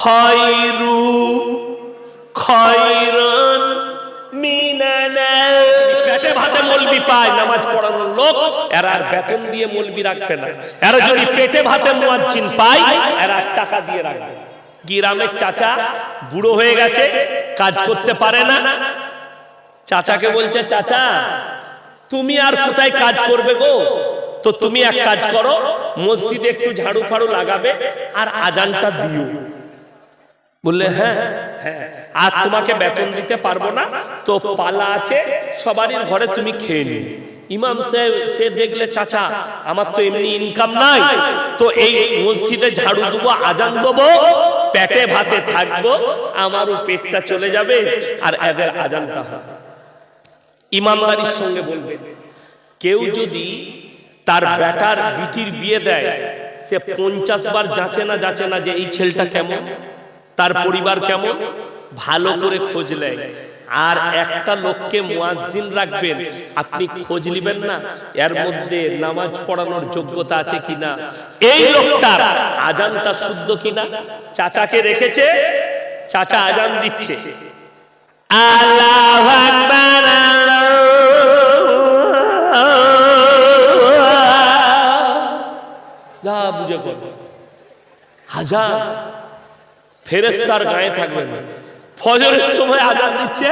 খায়রু মলবি পায়, নামাজ পড়ানোর লোক, এরা আর বেতন দিয়ে মলবি এরা পেটে পায়, এরা টাকা দিয়ে রাখবে গ্রামের চাচা বুড়ো হয়ে গেছে, কাজ করতে পারে না চাচাকে বলছে, চাচা, তুমি আর কোথায় কাজ করবে গো? তো তুমি এক কাজ করো, মসজিদে একটু ঝাড়ু ফাড়ু লাগাবে আর আজানটা দিও। বললে হ্যাঁ হ্যাঁ আর তোমাকে বেতন দিতে পারব না। তো পালা আছে, সবারই ঘরে তুমি খেয়ে নি ইমাম সাহেব, সে দেখলে, চাচা, আমার তো এমনি ইনকাম নাই। তো এই মসজিদে ঝাড়ু দেবো, আজান দেবো, পেটে ভাতে থাকব আমারও পেটটা চলে যাবে আর এদের আজানটা হবে। ইমানদারির সঙ্গে বলবেন কেউ যদি তার বেটার বিটির বিয়ে দেয়, সে পঞ্চাশ বার যাচে না যাচে না যে এই ছেলেটা কেমন, তার পরিবার কেমন, ভালো করে খোঁজ নেয়। আর একটা লোককে মুয়াজ্জিন রাখবেন, আপনি খোঁজ নেবেন না, এর মধ্যে নামাজ পড়ানোর যোগ্যতা আছে কিনা? এই লোকটার আজানটা শুদ্ধ কিনা? চাচাকে রেখেছে, চাচা আজান দিচ্ছে। আল্লাহু আকবার। যা বুঝে কর হাজার ফেরেস্তার গায়ে থাকবে না। ফজরের সময় আজান দিচ্ছে,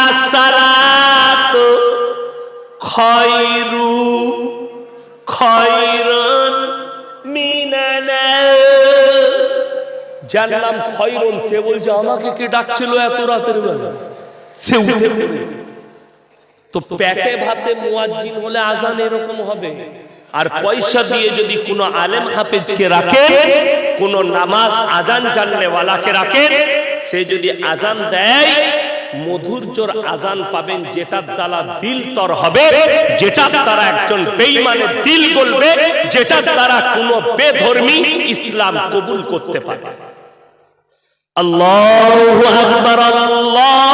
আসসালাতু খায়রু খায়রান যার নাম খয়রন সে বলছে, আমাকে কে ডাকছিল এত রাতের বেলা? সে উঠে পড়েছে। তো পেটে ভাতে মুয়াজ্জিন হলে আজান এরকম হবে। আর পয়সা দিয়ে যদি কোনো আলেম হাফেজকে রাখেন কোন নামাজ আজান জানলেওয়ালাকে রাখেন সে যদি আজান দেয় মধুর্যর আজান পাবেন, যেটার দ্বারা দিল তর হবে, যেটার দ্বারা একজন বেঈমানের দিল গলবে, যেটার দ্বারা কোনো বেধর্মী ইসলাম কবুল করতে পারে। আল্লাহু আকবার, আল্লাহু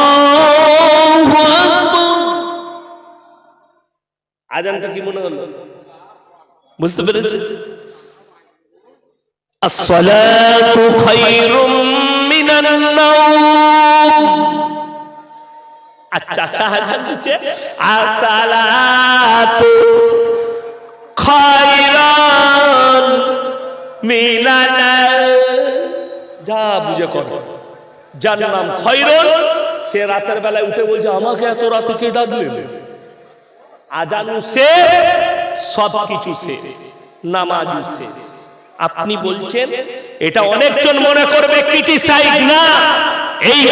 আজানটা কি মনে হলো? বুঝতে পেরেছি। আসসালাতু খায়রুম মিনান নাওম। আচ্ছা আচ্ছা আজান দিচ্ছে আসসালাতু খায়রান মিনান যা বুঝে কর। যার নাম খয়রন সে রাতের বেলায় উঠে বলছে আমাকে এত রাতে কে ডাকলেন আজানু শেষ সব কিছু শেষ নামাজু শেষ। আপনি বলছেন, এটা অনেকজন মনে করবে ক্রিটিসাইড না, এই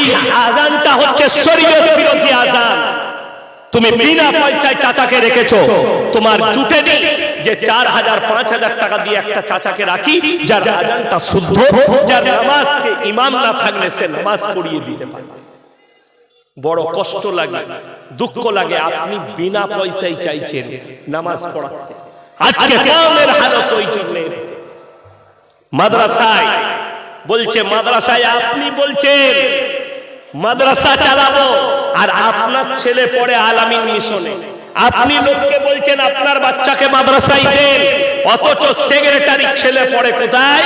আজানটা হচ্ছে শরীয়ত বিরোধী আজান। তুমি বিনা পয়সায় চাচাকে রেখেছো, তোমার জুটে নেই যে চার হাজার, পাঁচ হাজার টাকা দিয়ে একটা চাচাকে রাখি, যার আজানটা শুদ্ধ, যার নামাজ সে ইমাম না থাকলে সে নামাজ পড়িয়ে দিতে পারে বড় কষ্ট লাগে, দুঃখ লাগে, আপনি বিনা পয়সায় চাইছেন নামাজ পড়াতে। আজকে কামের হালত ওই জন্য। মাদ্রাসায় বলছে, মাদ্রাসায় আপনি বলছেন, মাদ্রাসা চালাবো, আর আপনার ছেলে পড়ে আলামিন মিশনে। আপনি লোককে বলছেন, আপনার বাচ্চাকে মাদ্রাসায় দেন, অথচ সেক্রেটারি ছেলে পড়ে কোথায়?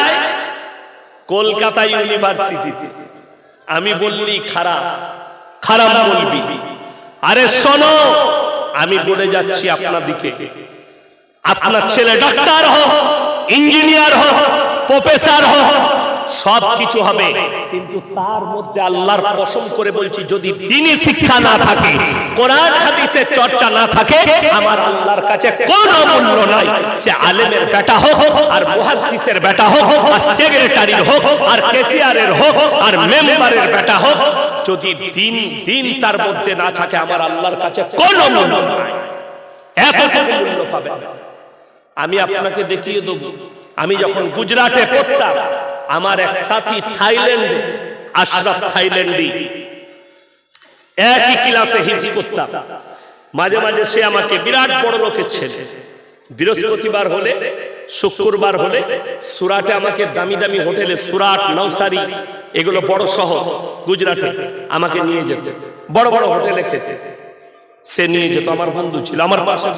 কলকাতা ইউনিভার্সিটিতে। আমি বললি, খারাপ। খারাপ বলবি। আরে শোনো, আমি বলে যাচ্ছি আপনার দিকে। আপনার ছেলে ডাক্তার হোক, ইঞ্জিনিয়ার হোক, প্রফেসর হোক সব কিছু হবে। কিন্তু তার মধ্যে আল্লাহর কসম করে বলছি, যদি দিনই শিক্ষা না থাকে, কোরআন হাদিসের চর্চা না থাকে, আমার আল্লাহর কাছে কোনো মূল্য নাই। সে আলেমের বেটা হোক, আর মুহাদ্দিসের বেটা হোক, আর সেক্রেটারির হোক, আর কেসিয়ারের হোক, আর মেম্বারের বেটা হোক, যদি দিন দিন তার মধ্যে না থাকে, আমার আল্লাহর কাছে কোনো মূল্য নাই। এতটুকু মূল্য পাবে। আমি আপনাকে দেখিয়ে দেব। আমি যখন গুজরাটে পড়তাম আমার এক সাথী থাইল্যান্ডে, আশরাফ থাইল্যান্ডি একই ক্লাসে হিফজ করতাম। মাঝে মাঝে সে আমাকে বিরাট বড় লোকের ছেলে। বৃহস্পতিবার হলে, শুক্রবার হলে সুরাটে আমাকে দামি দামি হোটেলে সুরাট, নওসারি, এগুলো বড় শহর, গুজরাটে আমাকে নিয়ে যেত। বড় বড় হোটেলে খেতে। সে নিয়ে যেত, আমার বন্ধু ছিল, আমার পাশে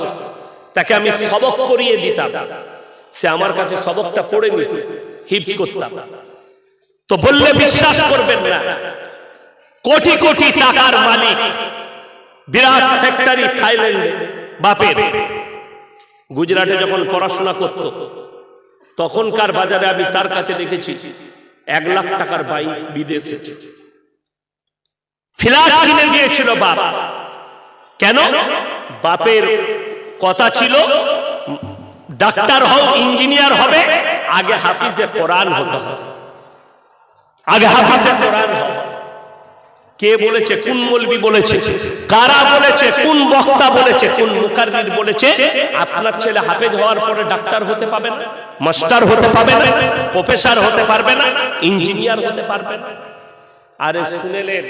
তাকে আমি সবক করিয়ে দিতাম। সে আমার কাছে সবকটা পড়ে নিত। হিপস করতাম। তো বললে বিশ্বাস করবেন না। কোটি কোটি টাকার মালিক বিরাট ফ্যাক্টরি থাইল্যান্ডে বাপের। গুজরাটে যখন পড়াশোনা করত তখনকার বাজারে আমি তার কাছে দেখেছি এক লাখ টাকার বাইক বিদেশে। ফ্ল্যাট কিনে দিয়েছিল বাপ। কেন? বাপের কথা ছিল ডাক্তার হও ইঞ্জিনিয়ার হবে আগে হাফিজে কোরআন হতে। আগে হাফিজে কোরআন কে বলেছে? কোন মলবি বলেছে? কারা বলেছে? কোন বক্তা বলেছে? কোন মুকাররির বলেছে? আপনার ছেলে হাফেজ হওয়ার পরে ডাক্তার হতে পাবে না, মাস্টার হতে পাবে না, প্রফেসর হতে পারবে না, ইঞ্জিনিয়ার হতে পারবে না। আরে শুনেলেন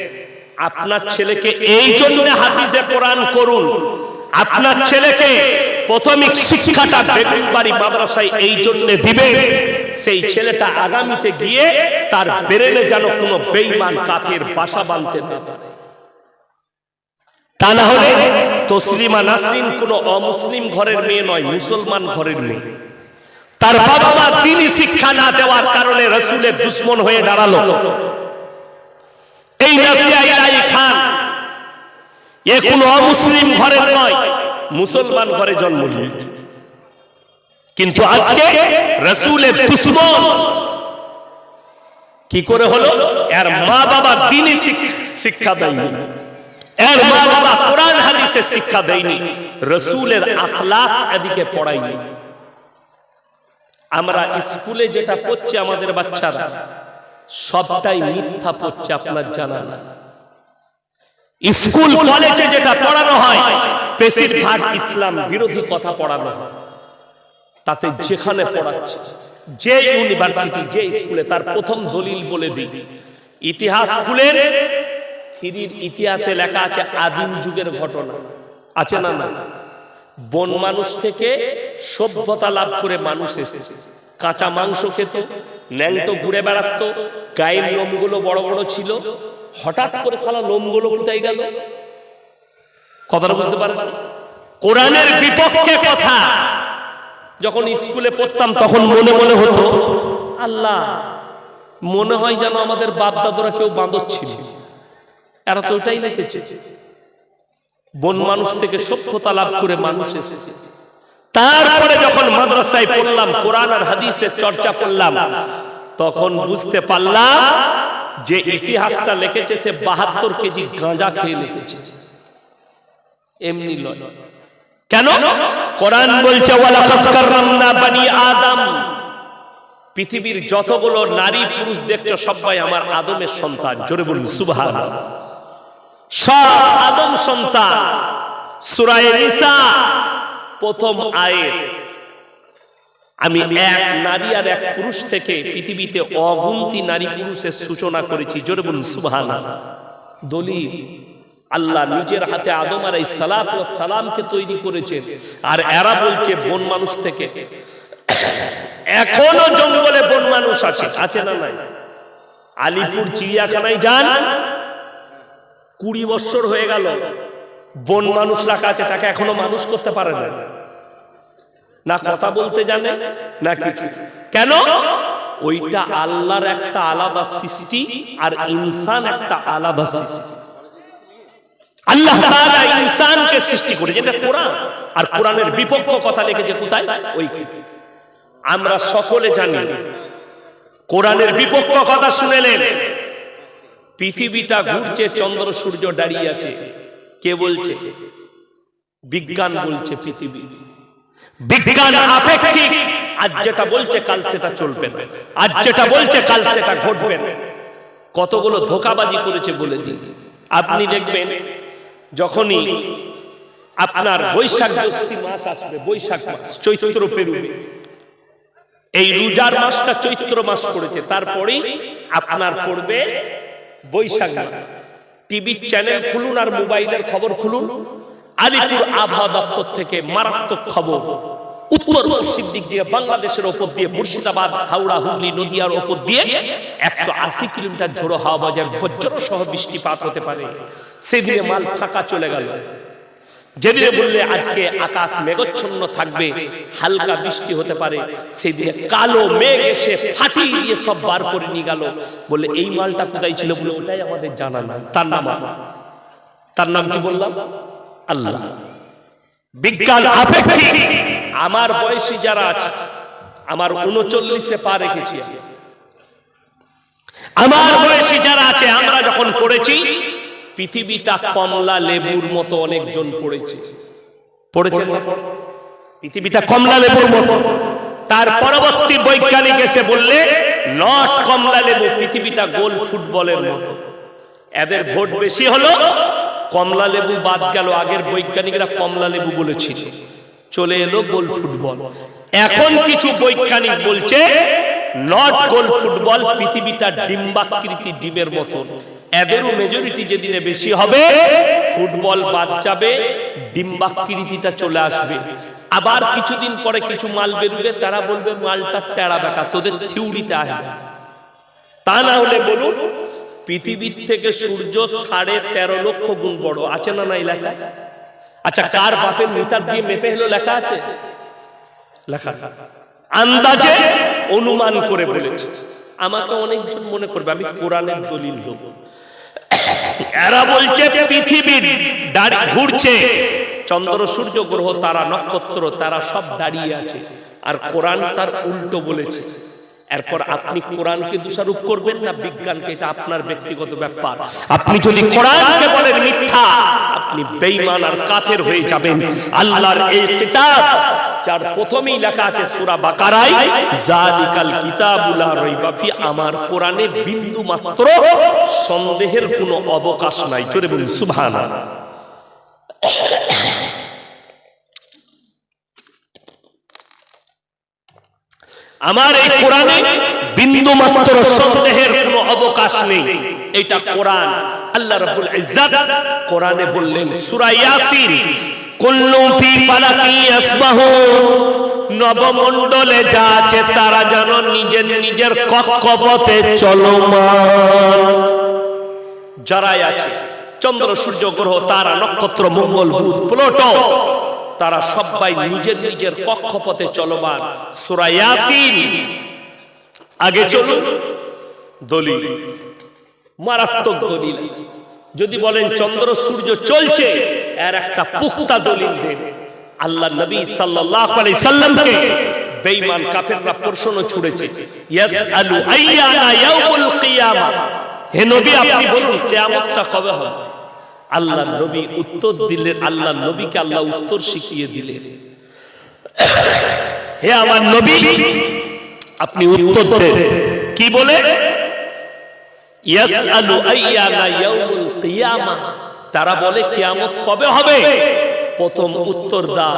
আপনার ছেলেকে এই জন্য হাফিজে কোরআন করুন আপনার ছেলেকে প্রাথমিক শিক্ষাটা বেগুনবাড়ি মাদ্রাসায় এই জন্য দিবে, সেই ছেলেটা আগামীতে গিয়ে তার বেরেনে যেন কোনো বেইমান কাফের বাসা বাঁধতে না পারে। তা না হলে তসলিমা নাসরিন কোন অমুসলিম ঘরের মেয়ে নয়, মুসলমান ঘরের মেয়ে। তার বাবা মা দিনই শিক্ষা না দেওয়ার কারণে রসুলের দুশ্মন হয়ে দাঁড়াল। এই নাসিয়া এ কোন অমুসলিম ঘরের নয় মুসলমান ঘরে জন্ম নিয়েছে। কিন্তু আজকে রসুলের দুশ্মন। কি করে হলো? এর মা বাবা দিনই শিক্ষা দেয়নি। এর মা বাবা কোরআন হাদিসের শিক্ষা দেয়নি। রসুলের আখলাক এদিকে পড়ায়নি। আমরা স্কুলে যেটা পড়ছে আমাদের বাচ্চারা সবটাই মিথ্যা পড়ছে আপনার জানা না স্কুল কলেজে যেটা পড়ানো হয় বেশিরভাগ ইসলাম বিরোধী কথা পড়ানো হয়। তাতে যেখানে পড়াচ্ছে যে ইউনিভার্সিটি যে স্কুলে তার প্রথম দলিল বলে দিই। ইতিহাস স্কুলের থিরির ইতিহাসে লেখা আছে আদিম যুগের ঘটনা। আছে না না? বন মানুষ থেকে সভ্যতা লাভ করে মানুষ এসেছে। কাঁচা মাংস খেত ন্যাংটো ঘুরে বেড়াতো গায়ের লোমগুলো বড় বড় ছিল হঠাৎ করে সালা লোমগুলো কোথায় গেল। কথাটা বুঝতে পারেন কোরআনের বিপক্ষে কথা। যখন স্কুলে পড়তাম তখন মনে মনে হতো আল্লাহ মনে হয় যেন আমাদের বাপ দাদুরা কেউ বাঁদর ছিল। এরা তো ওটাই লিখেছে। বন মানুষ থেকে সভ্যতা লাভ করে মানুষ এসেছে। তারপরে যখন মাদ্রাসায় পড়লাম কোরআন আর হাদিসের চর্চা করলাম তখন বুঝতে পারলাম যে ইতিহাসটা লিখেছে, সে বাহাত্তর কেজি গাঁজা খেয়ে লিখেছে। এমনি কেন? কোরআন বলছে পৃথিবীর যতগুলো নারী পুরুষ দেখছ সবাই আমার আদমের সন্তান। জোরে বলুন, সুবহানাল্লাহ। সব আদম সন্তান। সূরায়ে প্রথম আয়াত। আমি এক নারী আর এক পুরুষ থেকে পৃথিবীতে অগুন্তি নারী পুরুষের সূচনা করেছি। জোরে বলুন সুবহানাল্লাহ। দলিল আল্লাহ নিজের হাতে আদম আর এই সালাত ও সালামকে তৈরি করেছেন আর এরা বলছে বন মানুষ থেকে। এখনও জঙ্গলে বন মানুষ আছে। আছে না নাই? আলিপুর চিড়িয়াখানায় যান। কুড়ি বছর হয়ে গেল। বন মানুষ রাখা আছে তাকে এখনও মানুষ করতে পারে না। না কথা বলতে জানে, না কিছু। কেন? ওইটা আল্লাহর একটা আলাদা সৃষ্টি আর ইনসান একটা আলাদা সৃষ্টি। আল্লাহ ইনসানকে সৃষ্টি করেছে, এটা কোরআন। আর কোরআনের বিপক্ষ কথা লিখেছে কোথায়? ওই আমরা সকলে জানি, কোরআনের বিপক্ষ কথা শুনেলেন, পৃথিবীটা ঘুরছে, চন্দ্র, সূর্য দাঁড়িয়ে আছে। কে বলছে? বিজ্ঞান বলছে পৃথিবী। বিজ্ঞান আপেক্ষিক। আজ যেটা বলছে কাল সেটা চলবে না। আজ যেটা বলছে কাল সেটা ঘটবে না। কতগুলো ধোকাবাজি করেছে বলে দিন। আপনি দেখবেন যখনই আপনার বৈশাখ জ্যৈষ্ঠী মাস আসবে বৈশাখ মাস চৈত্র পেরুবে এই রোজার মাসটা চৈত্র মাস পড়েছে তারপরেই আপনার পড়বে বৈশাখ মাস। টিভি চ্যানেল খুলুন আর মোবাইলের খবর খুলুন। আলিপুর আবহাওয়া দপ্তর থেকে মারাত্মক খবর। উত্তর পশ্চিম দিক দিয়ে বাংলাদেশের ওপর দিয়ে মুর্শিদাবাদ, হাওড়া, হুগলি, নদিয়ার ওপর দিয়ে একশো আশি কিলোমিটার ঝোড়ো হাওয়া বাজার বজ্র সহ বৃষ্টিপাত হতে পারে। সেদিনে মাল ফাঁকা চলে গেল। যেদিনে বললে আজকে আকাশ মেঘচ্ছন্ন থাকবে, হালকা বৃষ্টি হতে পারে। সেদিনে কালো মেঘ এসে ফাটিয়ে দিয়ে সব বার করে নিয়ে গেল। বলে এই মালটা কোথায় ছিল? বলে ওটাই আমাদের জানা নাই। তার নাম তার নাম কি বললাম? আল্লাহ। বিজ্ঞান আপেক্ষিক। আমার বয়সী যারা আছে, আমার উনচল্লিশে পা রেখেছি আমার বয়সী যারা আছে, আমরা যখন পড়েছি, পৃথিবীটা কমলা লেবুর মতো অনেকজন পড়েছে। পড়েছে পৃথিবীটা কমলা লেবুর মতো। তার পরবর্তী বৈজ্ঞানিক এসে বললে, নট কমলা লেবু, পৃথিবীটা গোল ফুটবলের মতো। এদের ভোট বেশি হলো কমলা লেবু বাদ গেল, আগের বৈজ্ঞানিকরা কমলা লেবু বলেছিল। চলে এলো গোল ফুটবল। এখন কিছু বৈজ্ঞানিক বলছে, নট গোল ফুটবল পৃথিবীটা ডিম্বাকৃতি ডিমের মতন। এদেরও মেজরিটি যেদিনে বেশি হবে, ফুটবল বাদ যাবে, ডিম্বাকৃতিটা চলে আসবে। আবার কিছুদিন পরে কিছু মাল বেরোবে, তারা বলবে, মালটা টেরা বেকা, তোদের থিউরিতে আসবে। তা না হলে বলুন পৃথিবীর থেকে সূর্য সাড়ে তেরো লক্ষ গুণ বড়। আছে না না এলাকায় আচ্ছা কার বাপের মিটার দিয়ে মেপে হলো লেখা আছে? লেখা। আন্দাজে অনুমান করে বলেছে। আমাকে অনেকজন মনে করবে, আমি কোরআনের দলিল দেব। এরা বলছে, পৃথিবীর ঘুরছে, চন্দ্র, সূর্য, গ্রহ, তারা নক্ষত্র, তারা সব দাঁড়িয়ে আছে। আর কোরআন তার উল্টো বলেছে। এরপর আপনি কোরআনকে দোষারোপ করবেন না বিজ্ঞানকে এটা আপনার ব্যক্তিগত ব্যাপার। আপনি যদি কোরআনকে বলেন মিথ্যা আপনি বেঈমান আর কাফের হয়ে যাবেন। আল্লাহর এই কিতাব যার প্রথমেই লেখা আছে সূরা বাকারায় জালিকাল কিতাবুলা রাইবা ফি আমার কোরআনে বিন্দু মাত্র সন্দেহের কোনো অবকাশ নাই। জোরে বলুন সুবহানাল্লাহ। আমার এই কোরআনে বিন্দু মাত্র সন্দেহের কোনো অবকাশ নেই। এটা কোরআন। আল্লাহ রাব্বুল ইজ্জাত কোরআনে বললেন, সূরা ইয়াসিন, কুল্লু ফি ফালাকি ইয়াসবাহুন। নবমণ্ডলে যা আছে তারা যেন নিজের নিজের কক্ষপথে চলমান। যারাই আছে, চন্দ্র, সূর্য, গ্রহ, তারা নক্ষত্র, মঙ্গল, বুধ, প্লুটো তারা সবাই নিজের নিজের কক্ষপথে চলমান। সূরা ইয়াসিন। আগে চলুন। দলিল। মারাত্মক দলিল যদি বলেন চন্দ্র, সূর্য চলছে, এর একটা পুক্তা দলিল দেন আল্লাহ নবী সাল্লাল্লাহু আলাইহি সাল্লামকে বেঈমান কাফেররা প্রশ্ন ছুড়েছে। ইয়াসআলু আইয়ানা ইয়াউমুল কিয়ামা। হে নবী, আপনি বলুন, কিয়ামতটা কবে হবে? আল্লাহ নবী উত্তর দিলেন, আল্লাহ নবীকে আল্লাহ উত্তর শিখিয়ে দিলেন। হে আমার নবী, আপনি উত্তর দেন। কি বলে? তারা বলে, কিয়ামত কবে হবে? প্রথম উত্তর দা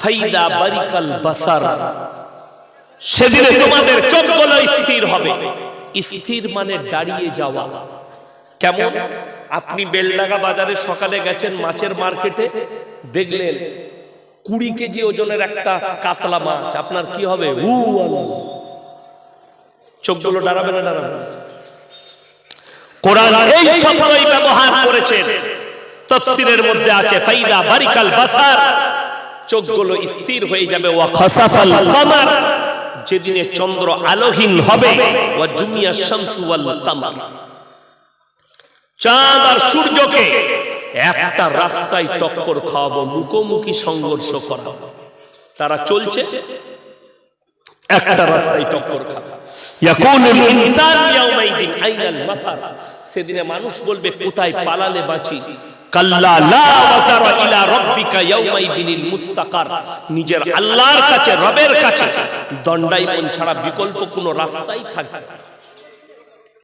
ফাইদা বারিকাল বাসার। সেদিনে তোমাদের চোখগুলো স্থির হবে। স্থির মানে দাঁড়িয়ে যাওয়া। কেমন? আপনি বেলডাঙ্গা বাজারে সকালে গেছেন মাছের মার্কেটে, দেখলেন কুড়ি কেজি ওজনের একটা কাতলা মাছ। আপনার কি হবে? চোখগুলো দাঁড়াবে না দাঁড়াবে ব্যবহার করেছেন। মধ্যে আছে, ফাইদা চোখগুলো স্থির হয়ে যাবে যেদিনে চন্দ্র আলোহীন হবে, ওয়া জুমিয়া শামসু কামার। চাঁদ আর সূর্যকে একটা রাস্তায় টক্কর খাওয়াবো মুখোমুখি সংঘর্ষ করা তারা চলছে একটা রাস্তায় টক্কর সেদিনে মানুষ বলবে কোথায় পালালে বাঁচি? নিজের আল্লাহর কাছে রবের কাছে দণ্ডাইমন ছাড়া বিকল্প কোনো রাস্তাই থাকবে।